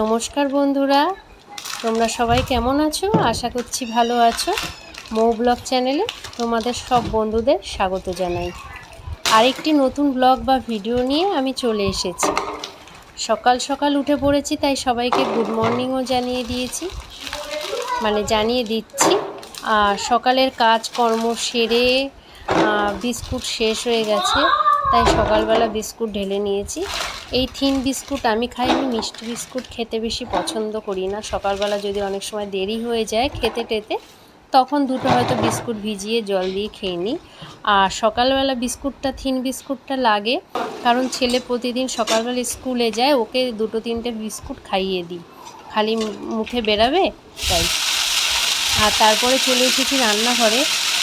নমস্কার বন্ধুরা, তোমরা সবাই কেমন আছো? আশা করছি ভালো আছো। মৌ ব্লগ চ্যানেলে তোমাদের সব বন্ধুদের স্বাগত জানাই। আরেকটি নতুন ব্লগ বা ভিডিও নিয়ে আমি চলে এসেছি। সকাল সকাল উঠে পড়েছি, তাই সবাইকে গুড মর্নিংও জানিয়ে দিয়েছি মানে জানিয়ে দিচ্ছি। আর সকালের কাজকর্ম সেরে বিস্কুট শেষ হয়ে গেছে। তাই সকালবেলা বিস্কুট ঢেলে নিয়েছি। এই থিন বিস্কুট আমি খাই আমি মিষ্টি বিস্কুট খেতে বেশি পছন্দ করি না। সকালবেলা যদি অনেক সময় দেরি হয়ে যায় খেতে টেতে, তখন দুটো হয়তো বিস্কুট ভিজিয়ে জল দিয়ে খেয়ে নিই। আর সকালবেলা বিস্কুটটা থিন বিস্কুটটা লাগে, কারণ ছেলে প্রতিদিন সকালবেলা স্কুলে যায়, ওকে দুটো, তিনটে বিস্কুট খাইয়ে দিই। খালি মুখে বেরাবে, তাই। আর তারপরে চলে এসেছি রান্নাঘরে।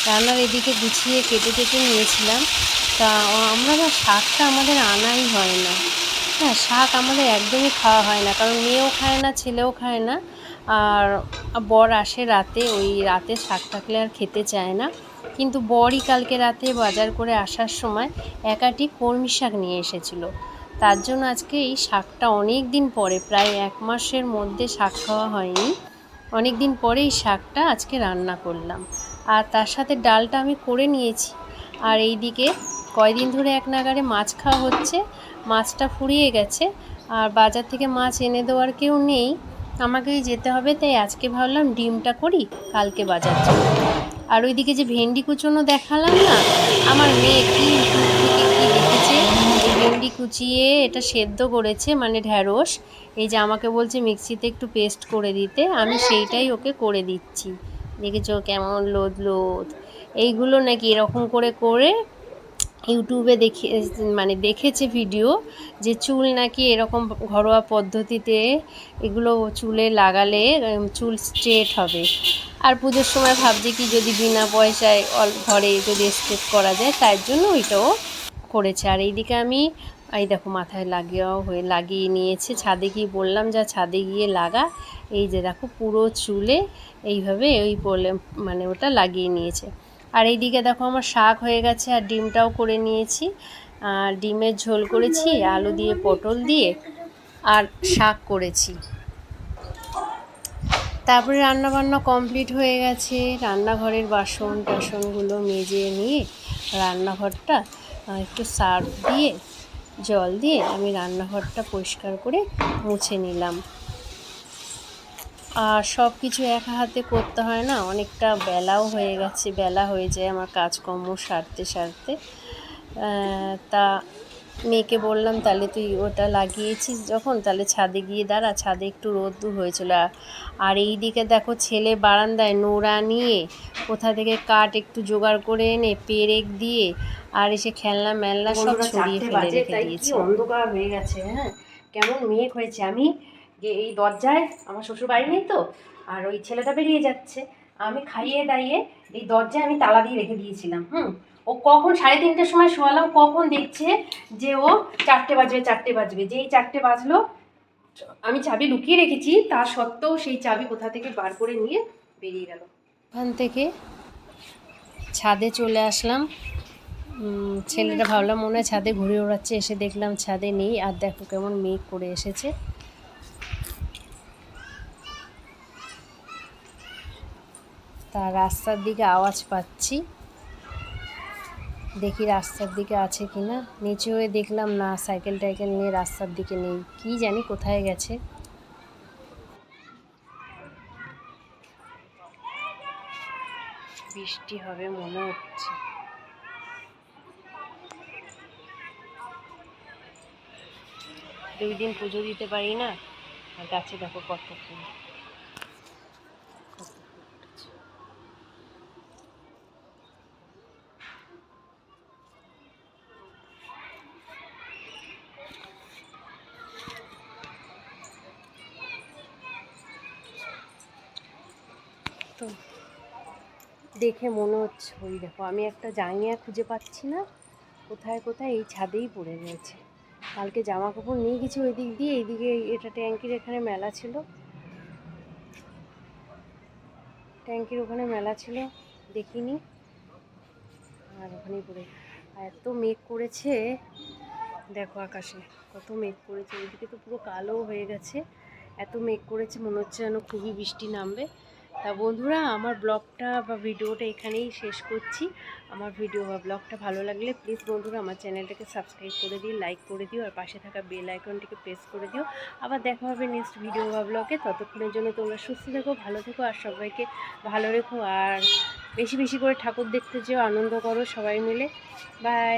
রান্নার এদিকে গুছিয়ে কেটে কেটে নিয়েছিলাম। তা আমরা না শাকটা আমাদের আনাই হয় না। হ্যাঁ শাক আমাদের একদমই খাওয়া হয় না, কারণ মেয়েও খায় না, ছেলেও খায় না। আর বর আসে রাতে, ওই রাতে শাক থাকলে আর খেতে চায় না। কিন্তু বরই কালকে রাতে বাজার করে আসার সময় একাটি কলমি শাক নিয়ে এসেছিল। তার জন্য আজকে এই শাকটা অনেক দিন পরে, প্রায় এক মাসের মধ্যে শাক খাওয়া হয়নি। অনেক দিন পরে এই শাকটা আজকে রান্না করলাম। আর তার সাথে ডালটা আমি করে নিয়েছি। আর এইদিকে কয়দিন ধরে এক নাগারে মাছ খাওয়া হচ্ছে, মাছটা ফুরিয়ে গেছে, আর বাজার থেকে মাছ এনে দেওয়ার কেউ নেই। আমাকেই যেতে হবে, তাই আজকে ভাবলাম ডিমটা করি, কালকে বাজার যাব। আর ওইদিকে যে ভেন্ডি কুচোনো দেখালাম না, আমার মেয়ে কি ইউটিউব থেকে কি দেখেছে? এই ভেন্ডি কুচিয়ে এটা সেদ্ধ করেছে মানে ঢ্যাঁড়স। এই যে আমাকে বলছে মিক্সিতে একটু পেস্ট করে দিতে, আমি সেইটাই ওকে করে দিচ্ছি। দেখেছ কেমন লোদ লোদ। এইগুলো নাকি এরকম করে করে ইউটিউবে দেখে মানে দেখেছে ভিডিও যে চুল নাকি এরকম ঘরোয়া পদ্ধতিতে এগুলো চুলে লাগালে চুল স্ট্রেট হবে। আর পুজোর সময় ভাবছি কি যদি বিনা পয়সায় অল, ঘরে যদি স্ট্রেট করা যায়, তার জন্য ওইটাও করেছে। আর এইদিকে আমি, এই দেখো মাথায় লাগিয়েও হয়ে, লাগিয়ে নিয়েছে। ছাদে গিয়ে বললাম, যা ছাদে গিয়ে লাগা। এই যে দেখো পুরো চুলে এইভাবে ওই বলে মানে ওটা লাগিয়ে নিয়েছে। আর এইদিকে দেখো আমার শাক হয়ে গেছে আর ডিমটাও করে নিয়েছি। আর ডিমের ঝোল করেছি, আলু দিয়ে পটল দিয়ে আর শাক করেছি। তারপরে রান্না বান্না কমপ্লিট হয়ে গেছে। রান্নাঘরের বাসন টাসনগুলো মেজে নিয়ে রান্নাঘরটা একটু সার্ফ দিয়ে, জল দিয়ে আমি রান্নাঘরটা পরিষ্কার করে মুছে নিলাম। আর সব কিছু একা হাতে করতে হয় না অনেকটা বেলাও হয়ে গেছে বেলা হয়ে যায় আমার কাজকর্ম সারতে সারতে। তা মেয়েকে বললাম তাহলে তুই ওটা লাগিয়েছিস যখন? তাহলে ছাদে গিয়ে দাঁড়া ছাদে একটু রোদ্দুর হয়েছিল। আর- এই দিকে দেখো ছেলে বারান্দায় নোড়া নিয়ে কোথা থেকে কাঠ একটু জোগাড় করে এনে পেরেক দিয়ে আর এসে খেলনা মেলনা সব ছড়িয়ে ফেলে রেখে দিয়েছি। অন্ধকার হয়ে গেছে হ্যাঁ? কেমন মেঘ হয়েছে। আমি যে এই দরজায়, আমার শ্বশুর বাড়ি নেই তো, আর ওই ছেলেটা বেরিয়ে যাচ্ছে। আমি খাইয়ে দাইয়ে এই দরজায় আমি তালা দিয়ে রেখে দিয়েছিলাম, হুম। ও কখন সাড়ে তিনটের সময় শোয়ালাম কখন দেখছে যে ও চারটে বাজবে চারটে বাজবে। যেই চারটে বাজলো, আমি চাবি লুকিয়ে রেখেছি, তা সত্ত্বেও সেই চাবি কোথা থেকে বার করে নিয়ে বেরিয়ে গেল। ওখান থেকে ছাদে চলে আসলাম। ছেলেটা ভাবলাম মনে হয় ছাদে ঘুরে ওড়াচ্ছে এসে দেখলাম ছাদে নেই, আর দেখো কেমন মেঘ করে এসেছে। রাস্তার দিকে আওয়াজ পাচ্ছি। দেখি রাস্তার দিকে আছে কি না নিচে হয়ে দেখলাম, না, সাইকেল টাইকেল নিয়ে রাস্তার দিকে নেই। কি জানি কোথায় গেছে। বৃষ্টি হবে মনে হচ্ছে। দুই দিন পুজো দিতে পারি না? আর গাছে দেখো কত ফুল। তো দেখে মনে হচ্ছে, ওই দেখো, আমি একটা জাঙ্গিয়া খুঁজে পাচ্ছি না। কোথায় কোথায়? এই ছাদেই পড়ে রয়েছে। কালকে জামা কাপড় নিয়ে গেছি ওই দিক দিয়ে এইদিকে এটা ট্যাঙ্কির এখানে মেলা ছিল। ট্যাঙ্কির ওখানে মেলা ছিল, দেখিনি। আর ওখানেই পড়ে। আর এত মেঘ করেছে, দেখো আকাশে, কত মেঘ করেছে। ওইদিকে তো পুরো কালো হয়ে গেছে। এত মেঘ করেছে, মনে হচ্ছে যেন খুবই বৃষ্টি নামবে। তা বন্ধুরা, আমার ব্লগটা বা ভিডিওটা এখানেই শেষ করছি। আমার ভিডিও বা ব্লগটা ভালো লাগলে প্লিজ বন্ধুরা আমার চ্যানেলটাকে সাবস্ক্রাইব করে দিও লাইক করে দিও, আর পাশে থাকা বেল আইকনটিকে প্রেস করে দিও। আবার দেখা হবে নেক্সট ভিডিও বা ব্লগে ততক্ষণের জন্য তোমরা সুস্থ থেকো, ভালো থেকো, আর সবাইকে ভালো রেখো। আর বেশি বেশি করে ঠাকুর দেখতে যেও, আনন্দ করো সবাই মিলে। বাই